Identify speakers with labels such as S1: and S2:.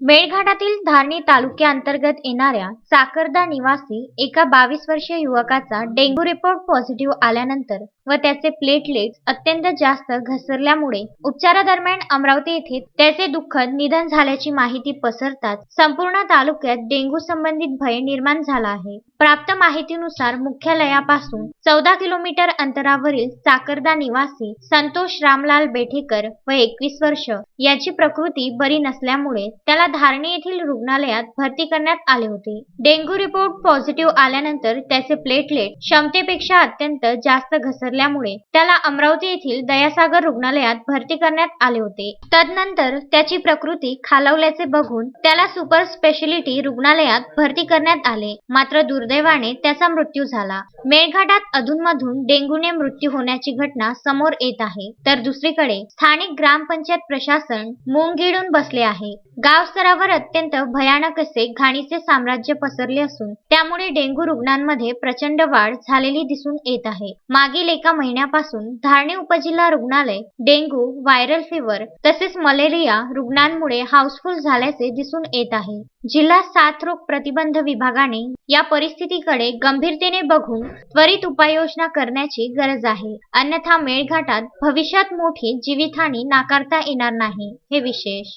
S1: मेळघाटातील धारणी तालुक्याअंतर्गत येणाऱ्या साकरदा निवासी एका बावीस वर्षीय युवकाचा डेंग्यू रिपोर्ट पॉझिटिव्ह आल्यानंतर व त्याचे प्लेटलेट्स अत्यंत जास्त घसरल्यामुळे उपचारादरम्यान अमरावती येथे त्याचे दुःखद निधन झाल्याची माहिती पसरताच संपूर्ण तालुक्यात डेंग्यू संबंधित भय निर्माण झाला आहे. प्राप्त माहितीनुसार मुख्यालयापासून चौदा किलोमीटर अंतरावरील साकरदा निवासी संतोष रामलाल बेठेकर व एकवीस वर्ष याची प्रकृती बरी नसल्यामुळे त्याला धारणी येथील रुग्णालयात भरती करण्यात आले होते. डेंग्यू रिपोर्ट पॉझिटिव्ह आल्यानंतर त्याचे प्लेटलेट क्षमतेपेक्षा अत्यंत जास्त घसरल्यामुळे त्याला अमरावती येथील दयासागर रुग्णालयात भरती करण्यात आले होते. तदनंतर त्याची प्रकृती खालावल्याचे बघून त्याला सुपर स्पेशालिटी रुग्णालयात भरती करण्यात आले. मात्र दुर्दैवाने त्याचा मृत्यू झाला. मेळघाटात अधूनमधून डेंग्यूने मृत्यू होण्याची घटना समोर येत आहे. तर दुसरीकडे स्थानिक ग्रामपंचायत प्रशासन मुंगिडून गिळून बसले आहे. गाव स्तरावर अत्यंत भयानक असे घाणीचे साम्राज्य पसरले असून त्यामुळे डेंग्यू रुग्णांमध्ये प्रचंड वाढ झालेली दिसून येत आहे. मागील एका महिन्यापासून धारणे उपजिल्हा रुग्णालय डेंग्यू व्हायरल फिवर तसेच मलेरिया रुग्णांमुळे हाऊसफुल झाल्याचे दिसून येत आहे. जिल्हा साथरोग प्रतिबंध विभागाने या परिस्थितीकडे गंभीरतेने बघून त्वरित उपाययोजना करण्याची गरज आहे. अन्यथा मेळघाटात भविष्यात मोठी जीवितहानी नाकारता येणार नाही. हे विशेष